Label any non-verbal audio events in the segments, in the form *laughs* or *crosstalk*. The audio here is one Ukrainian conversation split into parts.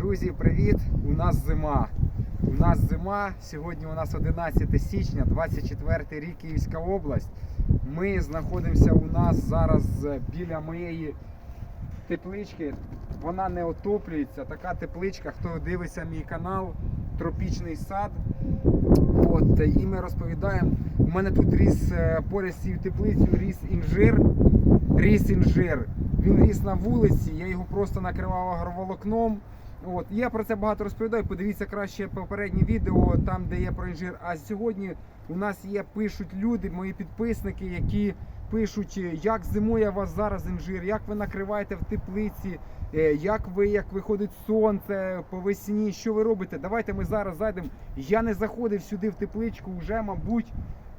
Друзі, привіт! У нас зима. У нас зима. Сьогодні у нас 11 січня, 24 рік Київська область. Ми знаходимося у нас зараз е, біля моєї теплички. Вона не отоплюється. Така тепличка, хто дивиться мій канал, тропічний сад. От, е, і ми розповідаємо. У мене тут ріс е, поряд з цією теплицею ріс інжир. Ріс інжир. Він ріс на вулиці, я його просто накривав агроволокном. От, я про це багато розповідаю. Подивіться краще попереднє відео, там де є про інжир. А сьогодні у нас є, пишуть люди, мої підписники, які пишуть, е, як зимує у вас зараз інжир, як ви накриваєте в теплиці, е, як ви як виходить сонце по весні, що ви робите? Давайте ми зараз зайдемо. Я не заходив сюди в тепличку вже, мабуть,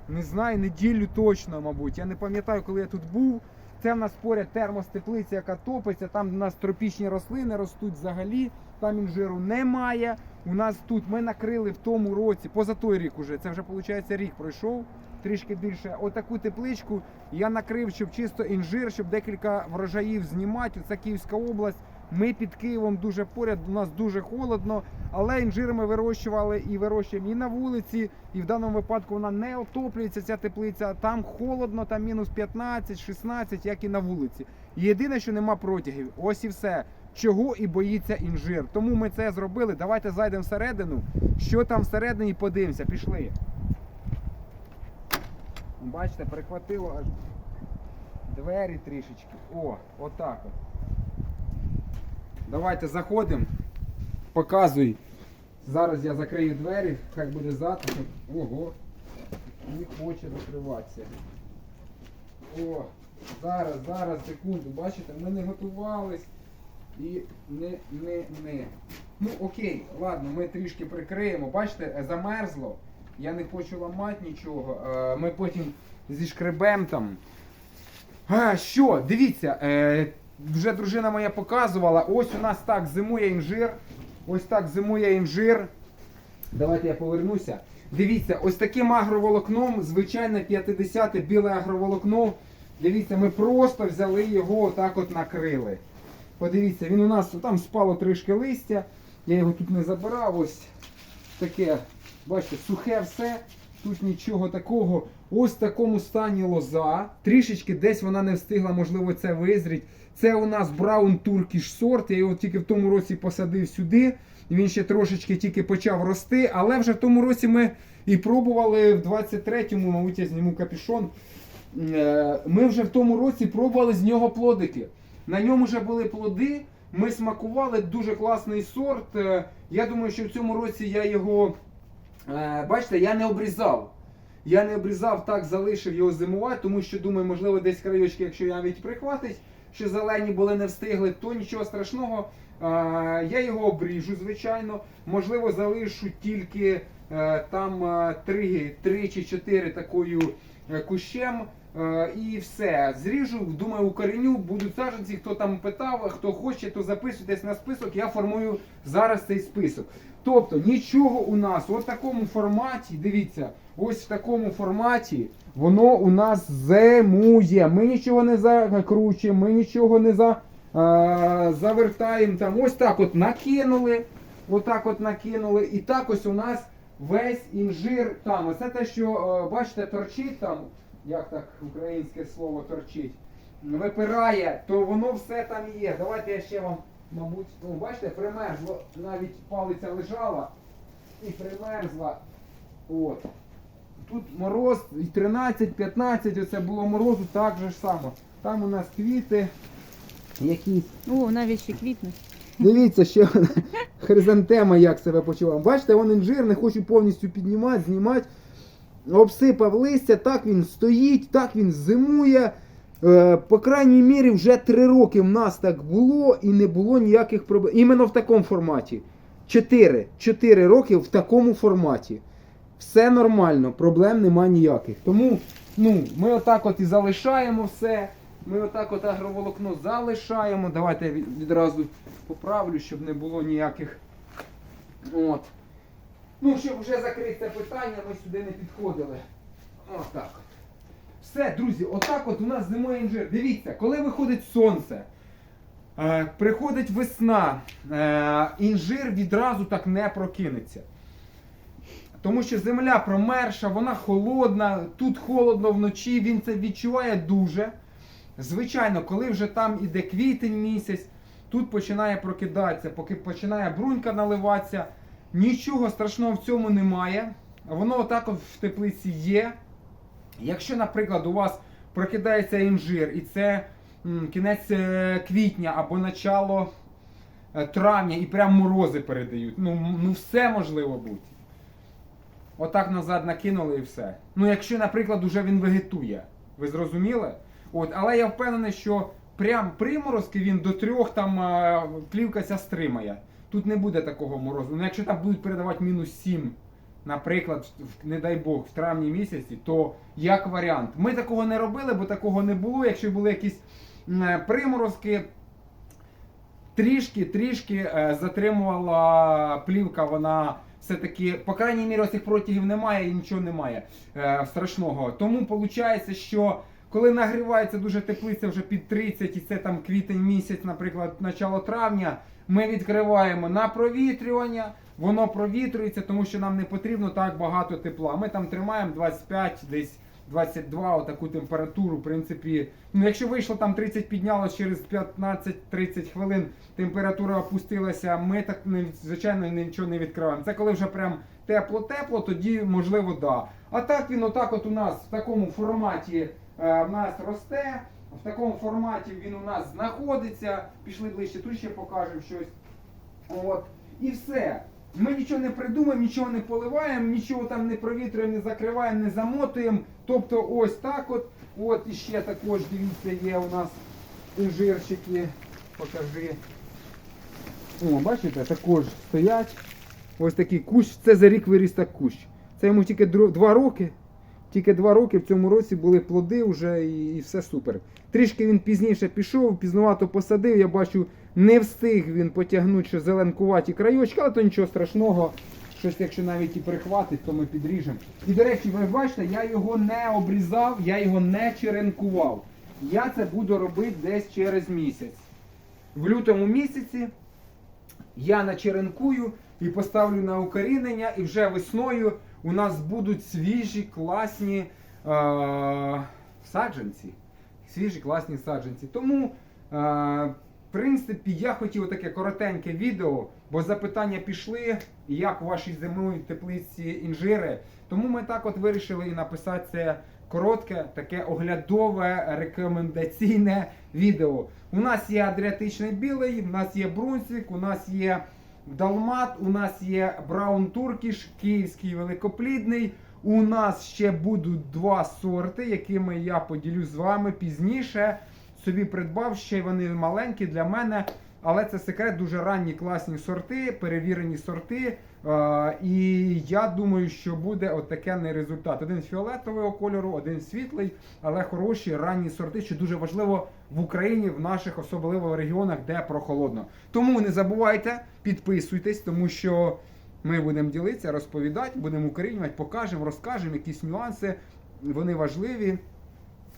не знаю, неділю точно, мабуть. Я не пам'ятаю, коли я тут був. Це в нас поряд термостеплиця, яка топиться. Там у нас тропічні рослини ростуть взагалі. Там інжиру немає. У нас тут ми накрили в тому році, поза той рік уже. Це вже виходить рік пройшов. Трішки більше. Отаку тепличку я накрив, щоб чисто інжир, щоб декілька врожаїв знімати. Це Київська область. Ми під Києвом дуже поряд, у нас дуже холодно, але інжир ми вирощували і вирощуємо і на вулиці, і в даному випадку вона не отоплюється, ця теплиця. Там холодно, там мінус 15-16, як і на вулиці. Єдине, що нема протягів. Ось і все. Чого і боїться інжир. Тому ми це зробили. Давайте зайдемо всередину. Що там всередині, подивимося. Пішли. Бачите, перехватило аж двері трішечки. О, отак от. Давайте заходимо. Показуй. Зараз я закрию двері, хай буде затишок. Ого. Не хоче закриватися. О, зараз, зараз, секунду. Бачите, ми не готувались. І не, не, не. Ну окей, ладно, ми трішки прикриємо. Бачите, е, замерзло. Я не хочу ламати нічого. Е, Ми потім зішкребем там. А, що, дивіться, е, вже дружина моя показувала. Ось у нас так зимує інжир. Ось так зимує інжир. Давайте я повернуся. Дивіться, ось таким агроволокном, звичайне 50-те біле агроволокно. Дивіться, ми просто взяли його отак от накрили. Подивіться, він у нас там спало трішки листя. Я його тут не забирав. Ось таке, бачите, сухе все. Тут нічого такого. Ось в такому стані лоза. Трішечки десь вона не встигла, можливо, це визріть. Це у нас Браун Туркіш сорт. Я його тільки в тому році посадив сюди. Він ще трошечки тільки почав рости, але вже в тому році ми і пробували в 23-му, мабуть, я зніму капюшон. Е, Ми вже в тому році пробували з нього плодики. На ньому вже були плоди. Ми смакували дуже класний сорт. Е, Я думаю, що в цьому році я його, бачите, я не обрізав. Я не обрізав, так залишив його зимувати, тому що думаю, можливо, десь краєчки, якщо я навіть прихватить, що зелені були не встигли, то нічого страшного. Е, Я його обріжу, звичайно. Можливо, залишу тільки е, там е, три, три чи чотири такою е, кущем. Е, І все. Зріжу, думаю, укореню, будуть саджанці. Хто там питав, хто хоче, то записуйтесь на список. Я формую зараз цей список. Тобто нічого у нас в такому форматі, дивіться, ось в такому форматі воно у нас зимує. Ми нічого не закручуємо, ми нічого не за, е, завертаємо. Там ось так от накинули. Отак от накинули. І так ось у нас весь інжир там. Оце те, що е, бачите, торчить там, як так українське слово торчить, випирає, то воно все там є. Давайте я ще вам, мабуть, ну, бачите, примерзло, навіть палиця лежала і примерзла. От. Тут мороз і 13-15, оце було морозу, так же ж само. Там у нас квіти якісь. О, навіть ще квітне. Дивіться, що *laughs* хризантема як себе почував. Бачите, він інжир, не хочу повністю піднімати, знімати. Обсипав листя, так він стоїть, так він зимує. Е, по крайній мірі, вже три роки в нас так було і не було ніяких проблем. Іменно в такому форматі. Чотири. Чотири роки в такому форматі. Все нормально, проблем нема ніяких. Тому ну, ми отак от і залишаємо все. Ми отак от агроволокно залишаємо. Давайте я відразу поправлю, щоб не було ніяких. От. Ну, щоб вже закрити питання, ми сюди не підходили. Отак от. Все, друзі, отак от у нас зимує інжир. Дивіться, коли виходить сонце, Е, приходить весна, е, інжир відразу так не прокинеться. Тому що земля промерша, вона холодна, тут холодно вночі, він це відчуває дуже. Звичайно, коли вже там іде квітень місяць, тут починає прокидатися, поки починає брунька наливатися. Нічого страшного в цьому немає. Воно отак от в теплиці є. Якщо, наприклад, у вас прокидається інжир і це кінець е, квітня або начало е, травня і прям морози передають, ну, ну все можливо бути. Отак назад накинули і все. Ну, якщо, наприклад, уже він вегетує. Ви зрозуміли? От, але я впевнений, що прям приморозки він до трьох там е, плівка ця стримає. Тут не буде такого морозу. Ну, якщо там будуть передавати мінус 7, наприклад, не дай Бог, в травні місяці, то як варіант. Ми такого не робили, бо такого не було. Якщо були якісь е, приморозки, трішки, трішки е, затримувала плівка, вона все-таки, по крайній мірі, цих протягів немає і нічого немає е, страшного. Тому виходить, що коли нагрівається дуже теплиця вже під 30, і це там квітень місяць, наприклад, начало травня, ми відкриваємо на провітрювання. Воно провітрюється, тому що нам не потрібно так багато тепла. Ми там тримаємо 25, десь 22 отаку температуру. В принципі, ну якщо вийшло там 30, піднялось через 15-30 хвилин, температура опустилася. Ми так звичайно нічого не відкриваємо. Це коли вже прям тепло-тепло, тоді можливо да. А так він отак от у нас в такому форматі е, в нас росте. В такому форматі він у нас знаходиться. Пішли ближче, тут ще покажемо щось. От. І все. Ми нічого не придумаємо, нічого не поливаємо, нічого там не провітрюємо, не закриваємо, не замотуємо. Тобто ось так от. От і ще також, дивіться, є у нас інжирчики. Покажи. О, бачите, також стоять. Ось такий кущ. Це за рік виріс так кущ. Це йому тільки два роки. Тільки два роки в цьому році були плоди вже і, і все супер. Трішки він пізніше пішов, пізнувато посадив. Я бачу, не встиг він потягнути ще зеленкуваті краєчки, але то нічого страшного. Щось, якщо навіть і прихватить, то ми підріжемо. І до речі, ви бачите, я його не обрізав, я його не черенкував. Я це буду робити десь через місяць. В лютому місяці я начеренкую і поставлю на укорінення, і вже весною у нас будуть свіжі, класні е- саджанці. Свіжі, класні саджанці. Тому, е- в принципі, я хотів таке коротеньке відео, бо запитання пішли, як у вашій зимовій теплиці інжири. Тому ми так от вирішили і написати це коротке, таке оглядове, рекомендаційне відео. У нас є Адріатичний білий, у нас є Брунсвік, у нас є Далмат, у нас є Браун Туркіш, Київський великоплідний. У нас ще будуть два сорти, якими я поділюсь з вами пізніше. Собі придбав ще вони маленькі для мене. Але це секрет, дуже ранні класні сорти, перевірені сорти. Е, і я думаю, що буде отакенний результат. Один фіолетового кольору, один світлий, але хороші ранні сорти, що дуже важливо в Україні, в наших особливо регіонах, де прохолодно. Тому не забувайте, підписуйтесь, тому що ми будемо ділитися, розповідати, будемо укорінювати, покажемо, розкажемо якісь нюанси. Вони важливі.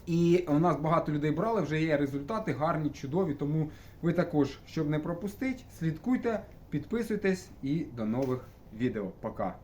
І у нас багато людей брали, вже є результати гарні, чудові. Тому ви також, щоб не пропустити, слідкуйте, підписуйтесь і до нових відео. Пока.